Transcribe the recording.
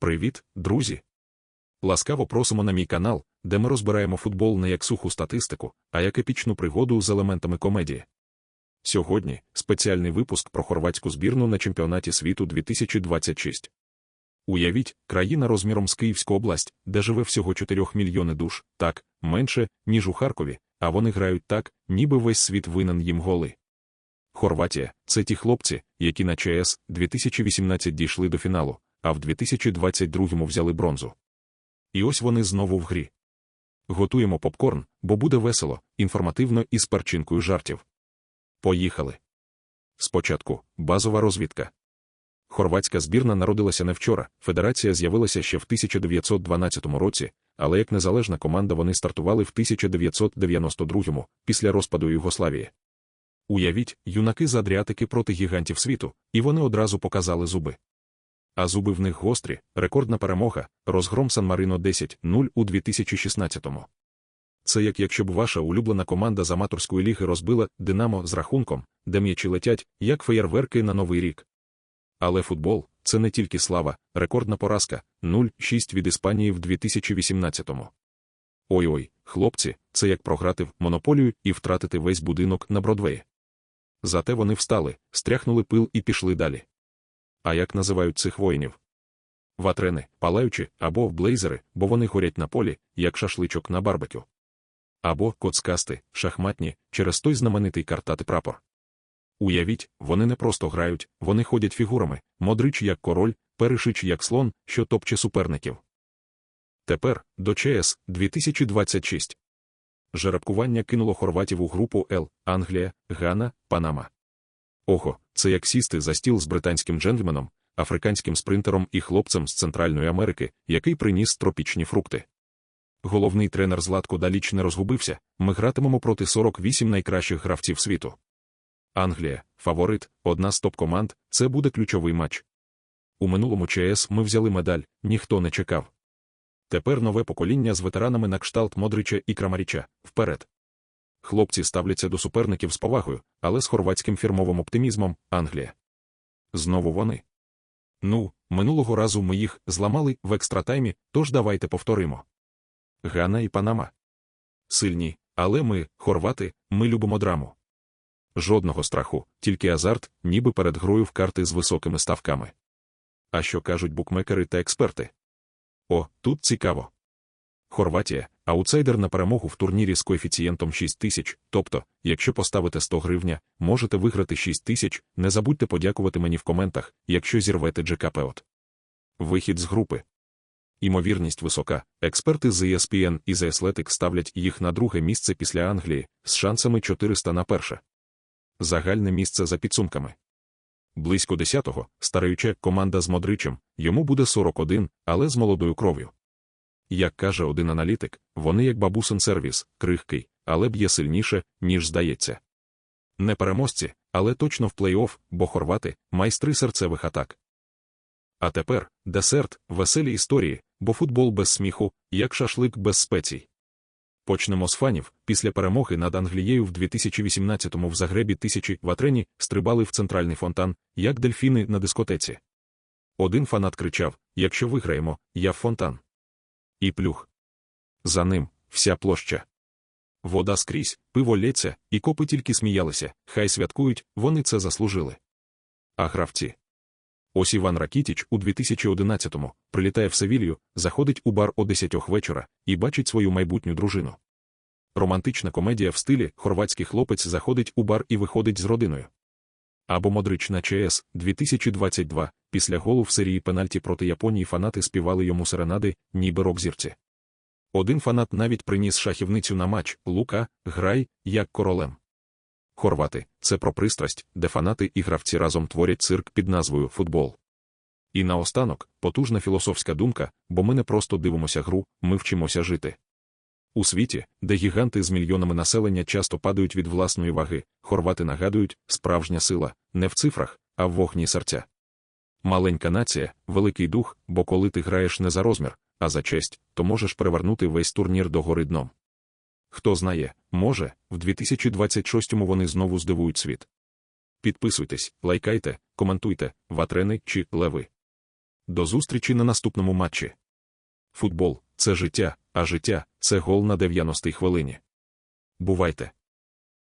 Привіт, друзі! Ласкаво просимо на мій канал, де ми розбираємо футбол не як суху статистику, а як епічну пригоду з елементами комедії. Сьогодні спеціальний випуск про хорватську збірну на чемпіонаті світу 2026. Уявіть, країна розміром з Київську область, де живе всього 4 мільйони душ, так, менше, ніж у Харкові, а вони грають так, ніби весь світ винен їм голи. Хорватія це ті хлопці, які на ЧС 2018 дійшли до фіналу, а в 2022 взяли бронзу. І ось вони знову в грі. Готуємо попкорн, бо буде весело, інформативно і з перчинкою жартів. Поїхали. Спочатку базова розвідка. Хорватська збірна народилася не вчора, федерація з'явилася ще в 1912 році, але як незалежна команда вони стартували в 1992 після розпаду Югославії. Уявіть, юнаки з Адріатики проти гігантів світу, і вони одразу показали зуби. А зуби в них гострі, рекордна перемога, розгром Сан Марино 10-0 у 2016-му. Це як якщо б ваша улюблена команда з аматорської ліги розбила Динамо з рахунком, де м'ячі летять, як феєрверки на Новий рік. Але футбол це не тільки слава, рекордна поразка 0-6 від Іспанії в 2018-му. Ой-ой, хлопці, це як програти в монополію і втратити весь будинок на Бродвеї. Зате вони встали, стряхнули пил і пішли далі. А як називають цих воїнів? Ватрени, палаючі, або блейзери, бо вони горять на полі, як шашличок на барбекю. Або коцкасти, шахматні, через той знаменитий картати прапор. Уявіть, вони не просто грають, вони ходять фігурами, модрич як король, перешич як слон, що топче суперників. Тепер до ЧС 2026. Жеребкування кинуло хорватів у групу Л, Англія, Гана, Панама. Ого, це як сісти за стіл з британським джентльменом, африканським спринтером і хлопцем з Центральної Америки, який приніс тропічні фрукти. Головний тренер Златко Даліч не розгубився, ми гратимемо проти 48 найкращих гравців світу. Англія, фаворит, одна з топ-команд, це буде ключовий матч. У минулому ЧС ми взяли медаль, ніхто не чекав. Тепер нове покоління з ветеранами на кшталт Модрича і Крамаріча вперед. Хлопці ставляться до суперників з повагою, але з хорватським фірмовим оптимізмом Англія. Знову вони. Ну, минулого разу ми їх зламали в екстратаймі, тож давайте повторимо. Гана і Панама. Сильні, але ми, хорвати, ми любимо драму. Жодного страху, тільки азарт, ніби перед грою в карти з високими ставками. А що кажуть букмекери та експерти? О, тут цікаво. Хорватія аутсайдер на перемогу в турнірі з коефіцієнтом 6 тисяч, тобто, якщо поставите 100 гривня, можете виграти 6 тисяч, не забудьте подякувати мені в коментах, якщо зірвете джекапеот. Вихід з групи. Імовірність висока. Експерти з ESPN і The Athletic ставлять їх на друге місце після Англії з шансами 400 на перше. Загальне місце за підсумками. Близько 10-го, стараюча команда з Модричем, йому буде 41, але з молодою кров'ю. Як каже один аналітик, вони як бабусин сервіс, крихкий, але б'є сильніше, ніж здається. Не переможці, але точно в плей-офф, бо хорвати майстри серцевих атак. А тепер десерт, веселі історії, бо футбол без сміху, як шашлик без спецій. Почнемо з фанів. Після перемоги над Англією в 2018-му в Загребі тисячі в Атрені стрибали в центральний фонтан, як дельфіни на дискотеці. Один фанат кричав: Якщо виграємо, я в фонтан. І плюх. За ним вся площа. Вода скрізь, пиво лється, і копи тільки сміялися, хай святкують, вони це заслужили. А гравці. Ось Іван Ракітіч у 2011-му прилітає в Севілью, заходить у бар о 10 вечора і бачить свою майбутню дружину. Романтична комедія в стилі хорватський хлопець заходить у бар і виходить з родиною. Або Модрич на ЧС 2022 після голу в серії пенальті проти Японії фанати співали йому серенади, ніби рок-зірці. Один фанат навіть приніс шахівницю на матч Лука, грай, як королем. Хорвати це про пристрасть, де фанати і гравці разом творять цирк під назвою футбол. І наостанок потужна філософська думка, бо ми не просто дивимося гру, ми вчимося жити. У світі, де гіганти з мільйонами населення часто падають від власної ваги, хорвати нагадують, справжня сила не в цифрах, а в вогні серця. Маленька нація, великий дух, бо коли ти граєш не за розмір, а за честь, то можеш перевернути весь турнір до гори дном. Хто знає, може, в 2026-му вони знову здивують світ. Підписуйтесь, лайкайте, коментуйте, ватрени чи леви. До зустрічі на наступному матчі. Футбол це життя, а життя це гол на 90-й хвилині. Бувайте!